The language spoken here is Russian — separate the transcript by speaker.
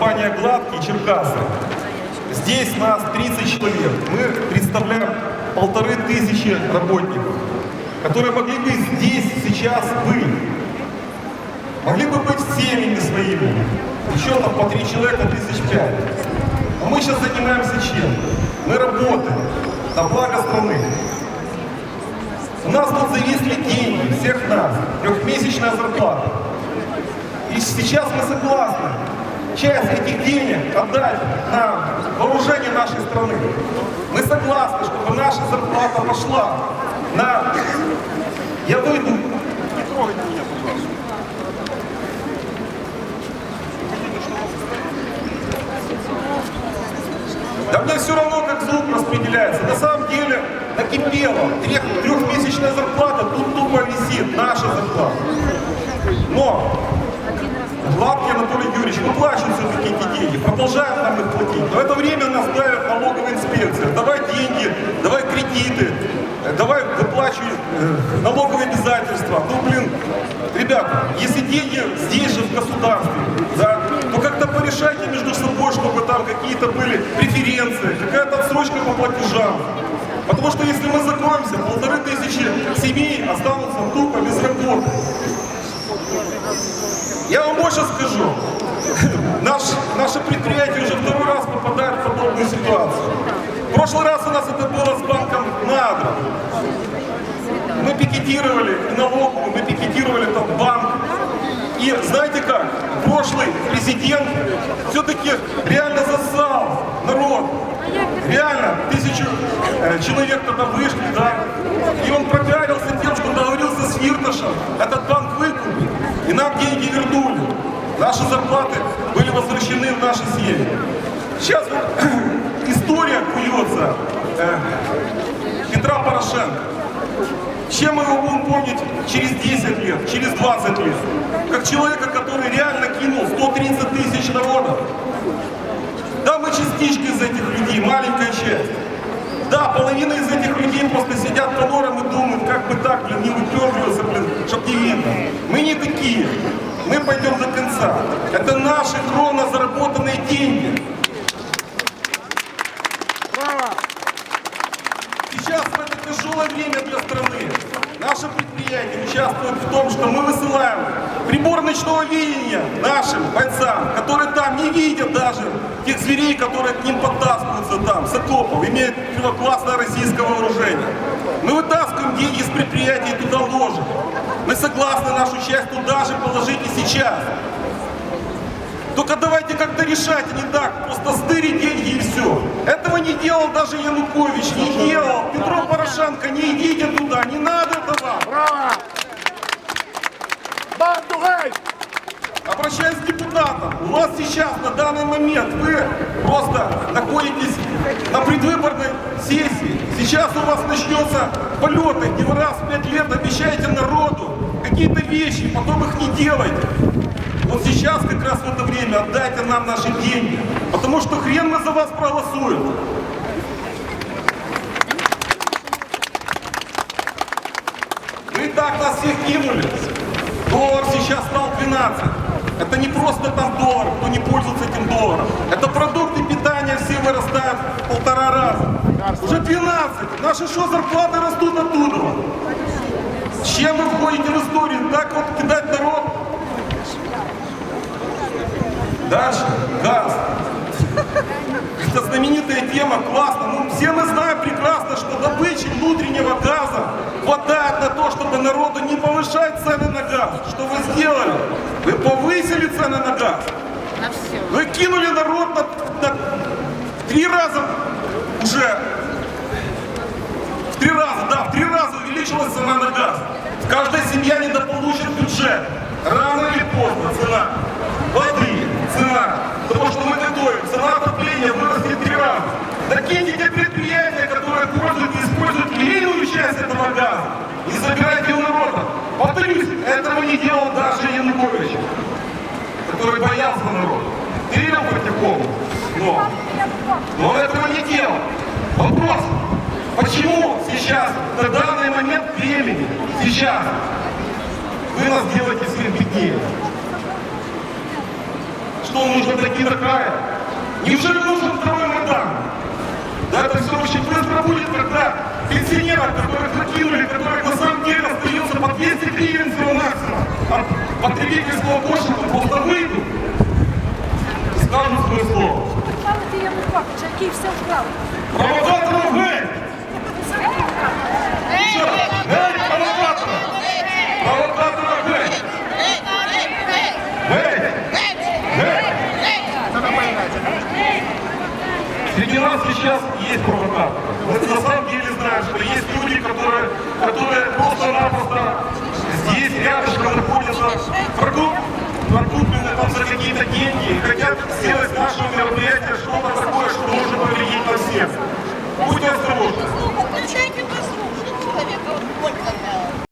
Speaker 1: компания «Гладкий» Черкасы. Здесь нас 30 человек. Мы представляем полторы тысячи работников, которые могли бы здесь сейчас быть. Могли бы быть семьями своими. Еще там по три человека, тысяч пять. А мы сейчас занимаемся чем? Мы работаем на благо страны. У нас тут зависли деньги, всех нас, трехмесячная зарплата. И сейчас мы согласны часть этих денег отдать на вооружение нашей страны. Мы согласны, чтобы наша зарплата пошла на... Я выйду. Не трогайте меня, пожалуйста. Да мне все равно, как звук распределяется. На самом деле накипело. Трех- Трехмесячная зарплата тут тупо висит, наша зарплата. Но Гладкий Анатолий Юрьевич выплачивает все-таки эти деньги, продолжает нам их платить. Но в это время нас давят налоговая инспекция. Давай деньги, давай кредиты, э, давай выплачивай э, налоговые обязательства. Ну, блин, ребята, если деньги здесь же в государстве, да, то как-то порешайте между собой, чтобы там какие-то были преференции, какая-то отсрочка по платежам. Потому что если мы закроемся, полторы тысячи семей останутся тупо без работы. Я вам больше скажу. Наш, наше предприятие уже второй раз попадает в подобную ситуацию. В прошлый раз у нас это было с банком Надра. Мы пикетировали и налоговую, мы пикетировали там банк. И знаете как? Прошлый президент все-таки реально засал народ. Реально, тысячу э, человек тогда вышли, да. И он пропиарился тем, что договорился с Фирташем, этот банк выкупить, и нам деньги вернули. Наши зарплаты были возвращены в наши семьи. Сейчас куется э, Петра Порошенко. Чем мы его будем помнить через 10 лет, через 20 лет? Как человека, который реально кинул 130 тысяч народов. Да, мы частичка из этих людей, маленькая часть. Да, половина из этих людей просто сидят по норам и думают, как бы так, блин, не выпендриваться, блин, чтоб не видно. Мы не такие. Мы пойдем до конца. Это наши кровно заработанные деньги. Сейчас в это тяжелое время для страны наше предприятие участвует в том, что мы высылаем прибор ночного видения нашим бойцам, которые там не видят даже тех зверей, которые к ним подтаскиваются там, с окопов, имеют первоклассное российское вооружение. Мы вытаскиваем деньги из предприятия и туда ложим. Мы согласны нашу часть туда же положить и сейчас. Только давайте как-то решать, а не так, просто стырить деньги и все. Этого не делал даже Янукович, не делал. Петро Порошенко, не идите туда, не надо этого.
Speaker 2: Браво! Банду геть!
Speaker 1: Обращаюсь к депутатам. У вас сейчас, на данный момент, вы просто находитесь на предвыборной сессии. Сейчас у вас начнется полеты, где вы раз в пять лет обещаете народу какие-то вещи, потом их не делаете. Вот сейчас как раз в это время отдайте нам наши деньги, потому что хрен мы за вас проголосуем. Вы так нас всех кинули. Доллар сейчас стал 12. Это не просто там доллар, кто не пользуется этим долларом. Это продукты питания все вырастают в полтора раза. Уже 12. Наши что, зарплаты растут оттуда? Чем вы входите в историю? Так вот кидать народ? Дальше. Газ. Это знаменитая тема, классно. Ну, все мы знаем прекрасно, что добычи внутреннего газа хватает на то, чтобы народу не повышать цены на газ. Что вы сделали? Вы повысили цены на газ.
Speaker 3: На все.
Speaker 1: Вы кинули народ на, на три раза уже. В три раза, да, в три раза увеличилась цена на газ. Каждая семья недополучит бюджет. Рано или поздно цена воды, цена того, что мы готовим, цена отопления раза. Докиньте те предприятия, которые пользуют используют львиную часть этого газа. И забирайте у народа. Повторюсь, этого не делал даже Янукович который боялся народа. Верил Третьякову, но, но он этого не делал. Вопрос, почему сейчас, на данный момент времени, сейчас, вы нас делаете всем беднее? Что нужно до края? Неужели нужен второй Майдан? Да это все очень быстро будет, когда пенсионеров, которых накинули, которых на самом деле остается по 200 гривен всего максимум от потребительского кошелька, просто выйдут скажут свое слово.
Speaker 2: Палити Януковича,
Speaker 1: Среди нас сейчас есть провокаторы. Мы на самом деле знаем, что есть люди, которые, которые просто-напросто здесь рядышком находятся, прокуп,